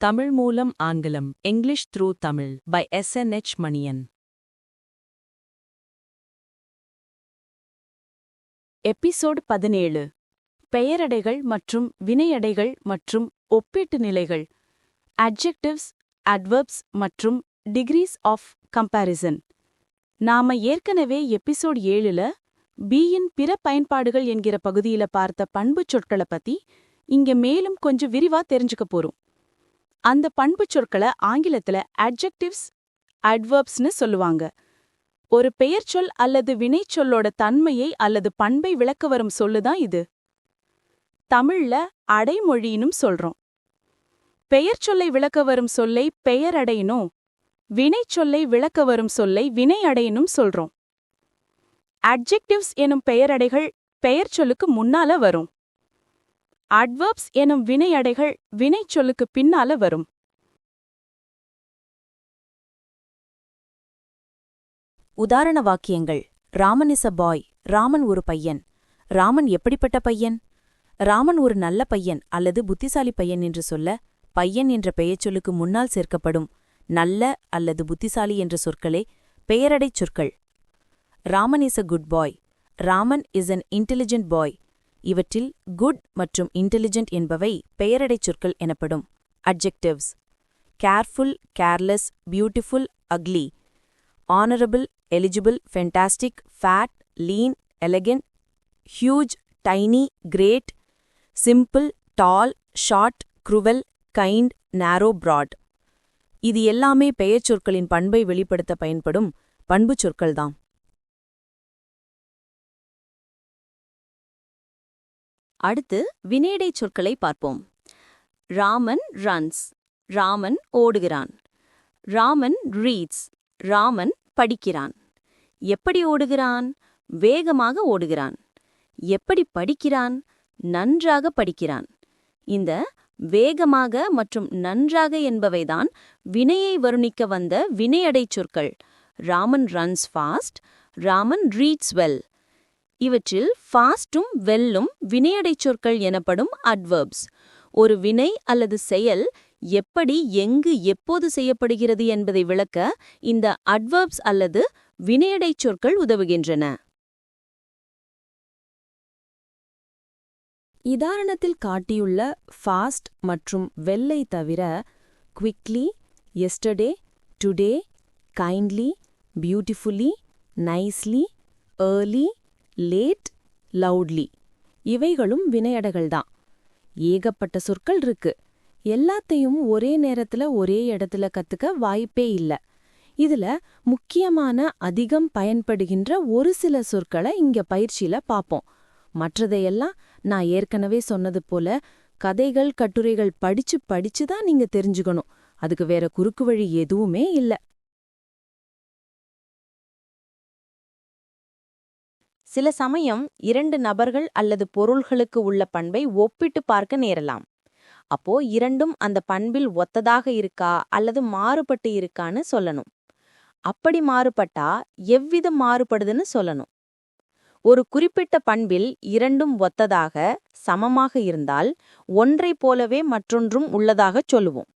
தமிழ் மூலம் ஆங்கிலம் English through Tamil by S N H Maniyan. Episode பதினேழு. பெயரடைகள் மற்றும் வினையடைகள் மற்றும் ஒப்பீட்டு நிலைகள் அட்ஜெக்டிவ்ஸ் அட்வர்ப்ஸ் மற்றும் டிகிரீஸ் ஆஃப் கம்பேரிசன் நாம ஏற்கனவே எபிசோட் ஏழுல பியின் பிற பயன்பாடுகள் என்கிற பகுதியில பார்த்த பண்புச் சொற்கள பத்தி இங்க மேலும் கொஞ்சம் விரிவா தெரிஞ்சுக்க போறோம். அந்த பண்புச் சொற்களை ஆங்கிலத்துல அட்ஜெக்டிவ்ஸ் அட்வர்ப்ஸ்னு சொல்லுவாங்க. ஒரு பெயர்ச்சொல் அல்லது வினைச்சொல்லோட தன்மையை அல்லது பண்பை விளக்க வரும் சொல்லுதான் இது. தமிழ்ல அடைமொழினும் சொல்றோம். பெயர்ச்சொல்லை விளக்க வரும் சொல்லை பெயரடைனும் வினைச்சொல்லை விளக்க வரும் சொல்லை வினையடைனும் சொல்றோம். அட்ஜெக்டிவ்ஸ் எனும் பெயரடைகள் பெயர்ச்சொல்லுக்கு முன்னால வரும். அட்வர்ப்ஸ் எனும் வினையடைகள் வினைச்சொல்லுக்கு பின்னால வரும். உதாரண வாக்கியங்கள். Raman is a boy Raman ஒரு பையன். ராமன் எப்படிப்பட்ட பையன்? ராமன் ஒரு நல்ல பையன் அல்லது புத்திசாலி பையன் என்று சொல்ல பையன் என்ற பெயர்ச்சொல்லுக்கு முன்னால் சேர்க்கப்படும் நல்ல அல்லது புத்திசாலி என்ற சொற்களே பெயரடைச் சொற்கள். Raman is a good boy. Raman is an intelligent boy. இவற்றில் குட் மற்றும் இன்டெலிஜென்ட் என்பவை பெயரடைச் சொற்கள் எனப்படும். Adjectives careful careless beautiful ugly honourable eligible fantastic fat lean elegant, huge tiny great simple tall short cruel, kind narrow broad இது எல்லாமே பெயர்ச்சொற்களின் பண்பை வெளிப்படுத்த பயன்படும் பண்புச் சொற்கள்தான் அடுத்து வினையடைச் சொற்களை பார்ப்போம். ராமன் ரன்ஸ் ராமன் ஓடுகிறான். ராமன் ரீட்ஸ் ராமன் படிக்கிறான். எப்படி ஓடுகிறான்? வேகமாக ஓடுகிறான். எப்படி படிக்கிறான்? நன்றாக படிக்கிறான். இந்த வேகமாக மற்றும் நன்றாக என்பவைதான் வினையை வருணிக்க வந்த வினையடைச் சொற்கள். Raman runs fast Raman reads well இவற்றில் ஃபாஸ்டும் வெல்லும் வினையடை சொற்கள் எனப்படும் அட்வர்ப்ஸ் ஒரு வினை அல்லது செயல் எப்படி எங்கு எப்போது செய்யப்படுகிறது என்பதை விளக்க இந்த அட்வர்ப்ஸ் அல்லது வினையடை சொற்கள் உதவுகின்றன. இதாரணத்தில் காட்டியுள்ள ஃபாஸ்ட் மற்றும் வெல்லை தவிர quickly yesterday today kindly beautifully nicely early late loudly. இவைகளும் வினையடைகள்தான். ஏகப்பட்ட சொற்கள் இருக்கு. எல்லாத்தையும் ஒரே நேரத்துல ஒரே இடத்துல கத்துக்க வாய்ப்பே இல்ல. இதுல முக்கியமான அதிகம் பயன்படுகின்ற ஒரு சில சொற்களை இங்க பயிற்சியில பாப்போம். மற்றதையெல்லாம் நான் ஏற்கனவே சொன்னது போல கதைகள் கட்டுரைகள் படிச்சு படிச்சு தான் நீங்க தெரிஞ்சுக்கணும். அதுக்கு வேற குறுக்கு வழி எதுவுமே இல்ல. சில சமயம் இரண்டு நபர்கள் அல்லது பொருள்களுக்கு உள்ள பண்பை ஒப்பிட்டு பார்க்க நேரலாம். அப்போ இரண்டும் அந்த பண்பில் ஒத்ததாக இருக்கா அல்லது மாறுபட்டு இருக்கான்னு சொல்லணும். அப்படி மாறுபட்டா எவ்விதம் மாறுபடுதுன்னு சொல்லணும். ஒரு குறிப்பிட்ட பண்பில் இரண்டும் ஒத்ததாக சமமாக இருந்தால் ஒன்றைப் போலவே மற்றொன்றும் உள்ளதாகச் சொல்லுவோம்.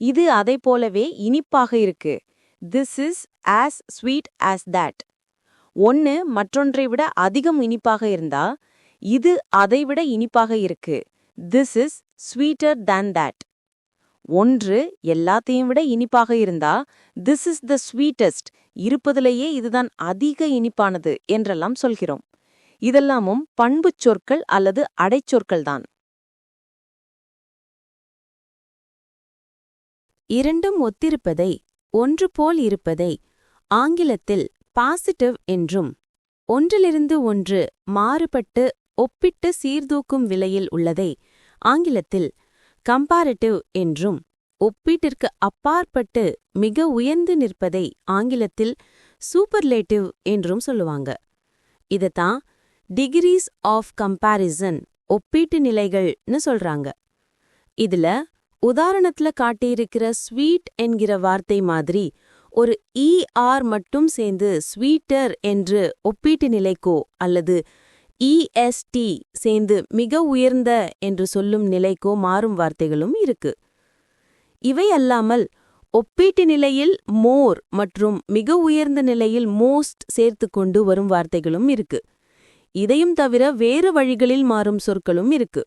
இது அதை போலவே இனிப்பாக இருக்கு. This is as sweet as that ஒன்னு மற்றொன்றை விட அதிகம் இனிப்பாக இருந்தா இது அதைவிட இனிப்பாக இருக்கு. This is sweeter than that ஒன்று எல்லாத்தையும் விட இனிப்பாக இருந்தா திஸ் இஸ் த ஸ்வீட்டஸ்ட் இருப்பதிலேயே இதுதான் அதிக இனிப்பானது என்றெல்லாம் சொல்கிறோம். இதெல்லாமும் பண்புச் சொற்கள் அல்லது அடைச்சொற்கள் தான். இரண்டும் ஒத்திருப்பதை ஒன்று போல் இருப்பதை ஆங்கிலத்தில் பாசிட்டிவ் என்றும் ஒன்றிலிருந்து ஒன்று மாறுபட்டு ஒப்பிட்டு சீர்தூக்கும் விலையில் உள்ளதை ஆங்கிலத்தில் கம்பாரிட்டிவ் என்றும் ஒப்பீட்டிற்கு அப்பாற்பட்டு மிக உயர்ந்து நிற்பதை ஆங்கிலத்தில் சூப்பர்லேட்டிவ் என்றும் சொல்லுவாங்க. இதத்தான் டிகிரீஸ் ஆஃப் கம்பாரிசன் ஒப்பீட்டு நிலைகள்னு சொல்றாங்க. இதுல உதாரணத்துல காட்டியிருக்கிற ஸ்வீட் என்கிற வார்த்தை மாதிரி ஒரு e, இஆர் ஆர் மட்டும் சேர்ந்து ஸ்வீட்டர் என்று ஒப்பீட்டு நிலைக்கோ அல்லது e, இஎஸ்டி சேர்ந்து மிக உயர்ந்த என்று சொல்லும் நிலைக்கோ மாறும் வார்த்தைகளும் இருக்கு. இவை அல்லாமல் ஒப்பீட்டு நிலையில் மோர் மற்றும் மிக உயர்ந்த நிலையில் மோஸ்ட் சேர்த்து கொண்டு வரும் வார்த்தைகளும் இருக்கு. இதையும் தவிர வேறு வழிகளில் மாறும் சொற்களும் இருக்கு.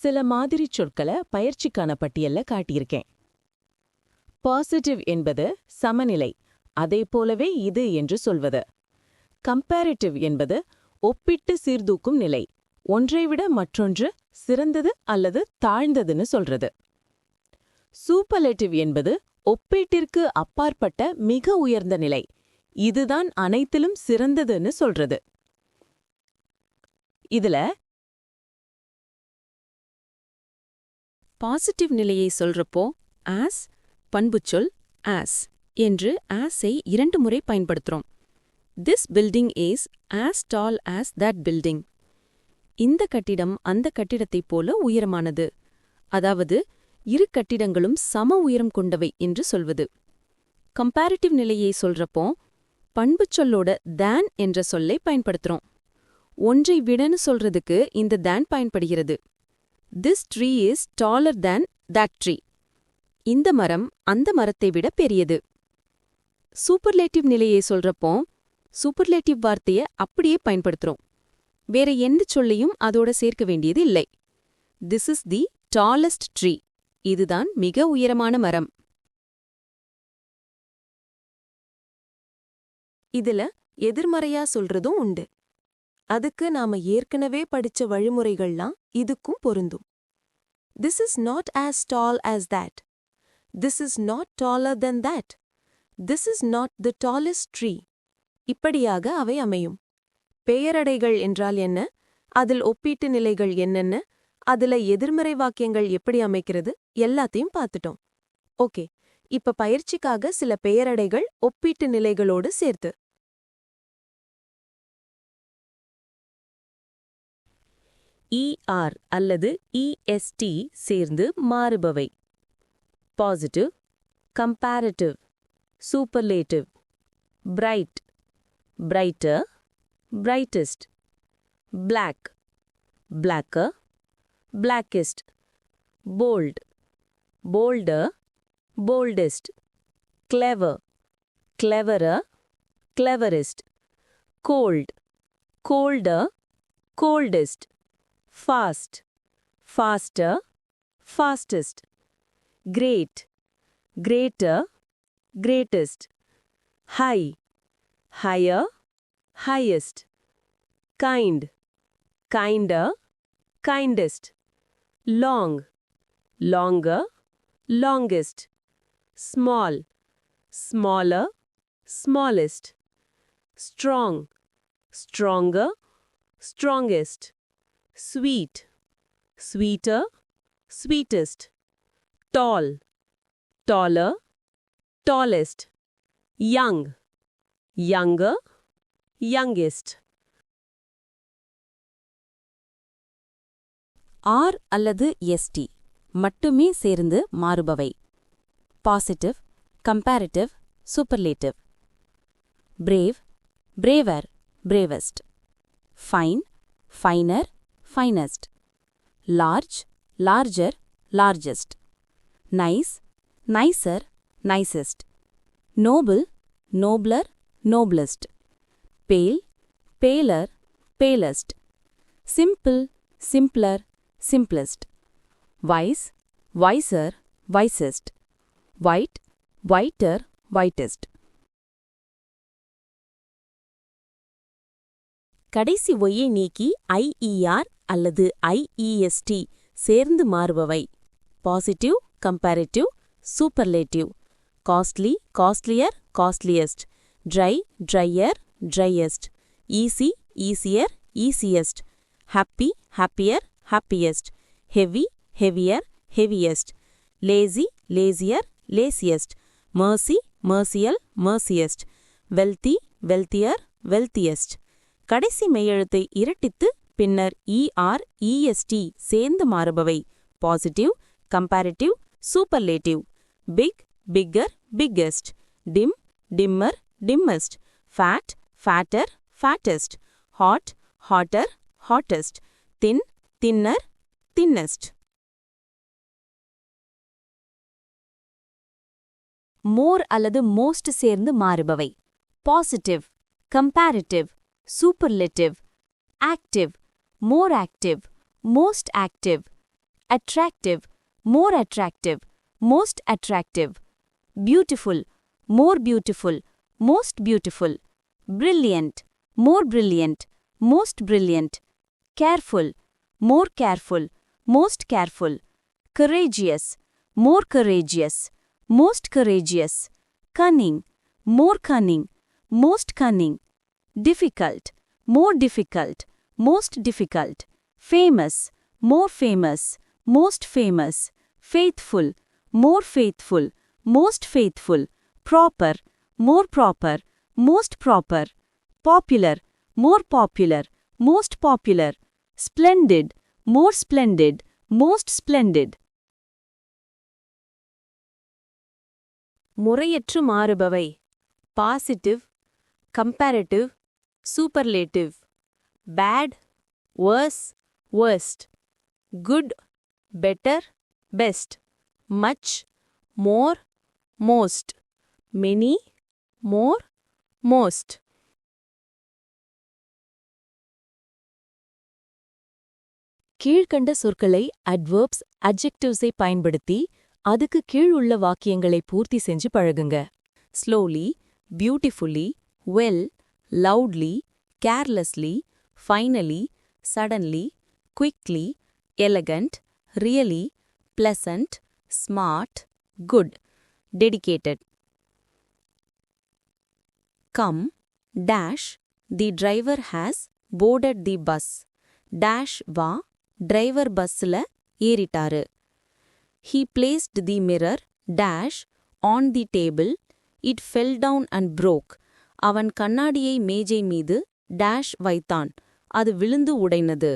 சில மாதிரி சொற்களை பயிற்சிக்கான பட்டியல்ல காட்டியிருக்கேன். பாசிட்டிவ் என்பது சமநிலை அதே போலவே இது என்று சொல்வது. கம்பேரிட்டிவ் என்பது ஒப்பிட்டு சீர்தூக்கும் நிலை ஒன்றைவிட மற்றொன்று சிறந்தது அல்லது தாழ்ந்ததுன்னு சொல்றது. சூப்பர்லேட்டிவ் என்பது ஒப்பீட்டிற்கு அப்பாற்பட்ட மிக உயர்ந்த நிலை இதுதான் அனைத்திலும் சிறந்ததுன்னு சொல்றது. இதுல பாசிட்டிவ் நிலையை சொல்றப்போ ஆஸ் பண்புச்சொல் ஆஸ் என்று ஆஸை இரண்டு முறை பயன்படுத்துறோம். This building is as tall as that building இந்த கட்டிடம் அந்த கட்டிடத்தைப் போல உயரமானது. அதாவது இரு கட்டிடங்களும் சம உயரம் கொண்டவை என்று சொல்வது. கம்பேரிட்டிவ் நிலையை சொல்றப்போ பண்புச்சொல்லோட தேன் என்ற சொல்லை பயன்படுத்துறோம். ஒன்றை விடன்னு சொல்றதுக்கு இந்த தேன் பயன்படுகிறது. This tree is taller than that tree இந்த மரம் அந்த மரத்தை விட பெரியது. சூப்பர்லேட்டிவ் நிலையை சொல்றப்போ சூப்பர்லேட்டிவ் வார்த்தைய அப்படியே பயன்படுத்துறோம். வேற எந்த சொல்லையும் அதோட சேர்க்க வேண்டியது இல்லை. This is the tallest tree இதுதான் மிக உயரமான மரம். இதுல எதிர்மறையா சொல்றதும் உண்டு. அதுக்கு நாம ஏற்கனவே படிச்ச வழிமுறைகள்லாம் இதுக்கும் பொருந்தும். This is not as tall as that this is not taller than that this is not the tallest tree இப்படியாக அவை அமையும். பெயரடைகள் என்றால் என்ன? அதில் ஒப்பீட்டு நிலைகள் என்னென்ன? அதுல எதிர்மறை வாக்கியங்கள் எப்படி அமைக்கிறது? எல்லாத்தையும் பார்த்துட்டோம். ஓகே. இப்ப பயிற்சிக்காக சில பெயரடைகள் ஒப்பீட்டு நிலைகளோடு சேர்த்து. ER அல்லது EST சேர்ந்து மாறுபவை. Positive comparative superlative bright brighter brightest black blacker blackest bold bolder boldest clever cleverer cleverest cold colder coldest fast, faster, fastest, great, greater, greatest, high, higher, highest, kind, kinder, kindest, long, longer, longest, small, smaller, smallest, strong, stronger, strongest sweet, sweeter, sweetest, tall, taller, tallest, young, younger, youngest. R அல்லது ST மட்டுமே சேர்ந்து மாறுபவை. Positive comparative superlative brave braver bravest fine finer finest. Large, larger, largest. Nice, nicer, nicest. Noble, nobler, noblest. Pale, paler, palest. Simple, simpler, simplest. Wise, wiser, wisest. White, whiter, whitest. கடைசி ஒய்யை நீக்கி ஐஇஆர் அல்லது IEST சேர்ந்து மாறுபவை. Positive comparative superlative costly costlier costliest dry drier driest easy easier easiest happy happier happiest heavy heavier heaviest lazy lazier laziest mercy mercier merciest wealthy wealthier wealthiest கடைசி மெய்யெழுத்தை இரட்டித்து பின்னர் ER EST சேர்ந்து மாறுபவை. Positive comparative superlative big bigger biggest dim dimmer dimmest fat fatter fattest hot hotter hottest thin thinner thinnest. More அல்லது most சேர்ந்து மாறுபவை. Positive comparative superlative active more active, most active, attractive, more attractive, most attractive, beautiful, more beautiful, most beautiful, brilliant, more brilliant, most brilliant, careful, more careful, most careful, courageous, more courageous, most courageous, cunning, more cunning, most cunning, difficult, more difficult, most difficult famous more famous most famous faithful more faithful most faithful proper more proper most proper popular more popular most popular splendid more splendid most splendid முறையற்று மாறுபவை positive comparative superlative bad worse worst. Good better best much more most many more most கீழ்க்கண்ட சொற்களை adverbs அட்ஜெக்டிவ்ஸை பயன்படுத்தி அதுக்கு கீழ் உள்ள வாக்கியங்களை பூர்த்தி செஞ்சு பழகுங்க. Slowly beautifully well loudly carelessly finally, suddenly, quickly, elegant, really, pleasant, smart, good, dedicated. Come, dash, the driver has boarded the bus. Dash வா டிரைவர் பஸ்ல ஏறிட்டாரு He placed the mirror, dash, on the table. It fell down and broke. அவன் கண்ணாடியை மேஜை மீது dash வைத்தான் அது விழுந்து உடைனது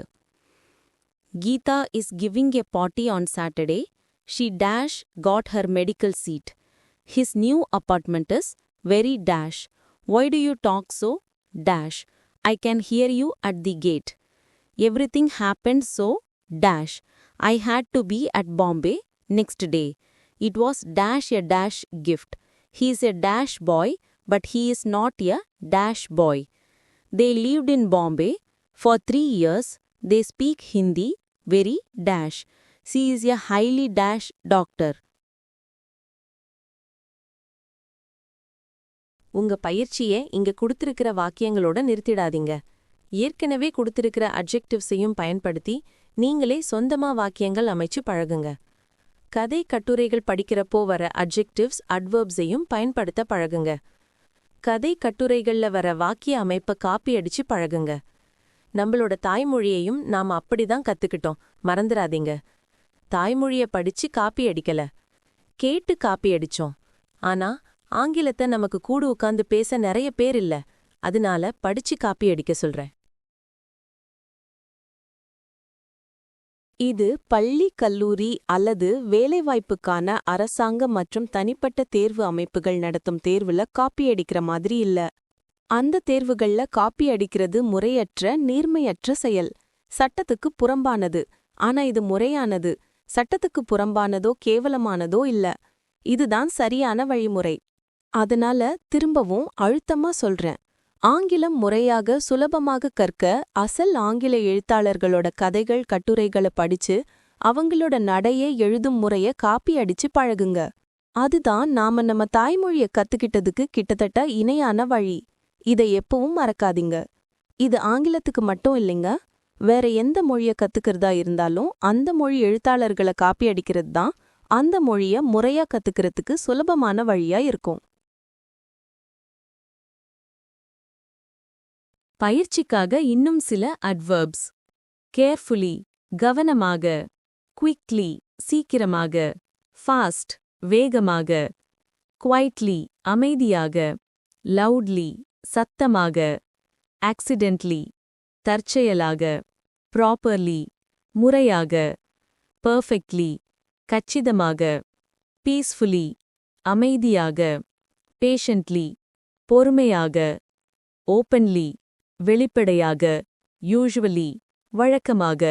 Geetha is giving a party on Saturday she dash got her medical seat his new apartment is very dash why do you talk so dash I can hear you at the gate everything happen so dash I had to be at Bombay next day. It was dash a dash gift. He is a dash boy, but he is not a dash boy. They lived in Bombay for three years. They speak Hindi very dash. She is a highly dash doctor. உங்க பயிற்சியை இங்க கொடுத்திருக்கிற வாக்கியங்களோட நிறுத்திடாதீங்க ஏற்கனவே கொடுத்திருக்கிற அட்ஜெக்டிவ்ஸையும் பயன்படுத்தி நீங்களே சொந்தமா வாக்கியங்கள் அமைச்சு பழகுங்க கதை கட்டுரைகள் படிக்கிறப்போ வர அட்ஜெக்டிவ்ஸ் அட்வர்ப்ஸையும் பயன்படுத்த பழகுங்க கதை கட்டுரைகள்ல வர வாக்கிய அமைப்பை காப்பி அடிச்சு பழகுங்க நம்மளோட தாய்மொழியையும் நாம அப்படிதான் கத்துக்கிட்டோம். மறந்துடாதீங்க தாய்மொழிய படிச்சு காப்பி அடிக்கல. கேட்டு காப்பி அடிச்சோம். ஆனா ஆங்கிலத்தை நமக்கு கூடு உட்கார்ந்து பேச நிறைய பேர் இல்ல. அதனால படிச்சு காப்பி அடிக்க சொல்றேன். இது பள்ளி கல்லூரி அல்லது வேலைவாய்ப்புக்கான அரசாங்க மற்றும் தனிப்பட்ட தேர்வு அமைப்புகள் நடத்தும் தேர்வுல காப்பி அடிக்கிற மாதிரி இல்ல. அந்த தேர்வுகள்ல காப்பி அடிக்கிறது முறையற்ற நீர்மையற்ற செயல். சட்டத்துக்கு புறம்பானது. ஆனா இது முறையானது. சட்டத்துக்கு புறம்பானதோ கேவலமானதோ இல்ல. இதுதான் சரியான வழிமுறை. அதனால திரும்பவும் அழுத்தமா சொல்றேன். ஆங்கிலம் முறையாக சுலபமாக கற்க அசல் ஆங்கில எழுத்தாளர்களோட கதைகள் கட்டுரைகளை படிச்சு அவங்களோட நடைய எழுதும் முறைய காப்பி அடிச்சு பழகுங்க. அதுதான் நாம நம்ம தாய்மொழிய கத்துக்கிட்டதுக்கு கிட்டத்தட்ட இணையான வழி. இதை எப்பவும் மறக்காதீங்க. இது ஆங்கிலத்துக்கு மட்டும் இல்லைங்க. வேற எந்த மொழிய கத்துக்கிறதா இருந்தாலும் அந்த மொழி எழுத்தாளர்களை காப்பி அடிக்கிறது தான் அந்த மொழிய முறையா கத்துக்கிறதுக்கு சுலபமான வழியா இருக்கும். பயிற்சிக்காக இன்னும் சில அட்வர்ப்ஸ் கேர்ஃபுல்லி கவனமாக குவிக்லி சீக்கிரமாக ஃபாஸ்ட் வேகமாக குவைட்லி அமைதியாக லவுட்லி சத்தமாக ஆக்சிடென்ட்லி தற்செயலாக ப்ராப்பர்லி முறையாக பர்ஃபெக்ட்லி கச்சிதமாக பீஸ்ஃபுல்லி அமைதியாக பேஷண்ட்லி பொறுமையாக ஓப்பன்லி வெளிப்படையாக யூஷுவலி வழக்கமாக.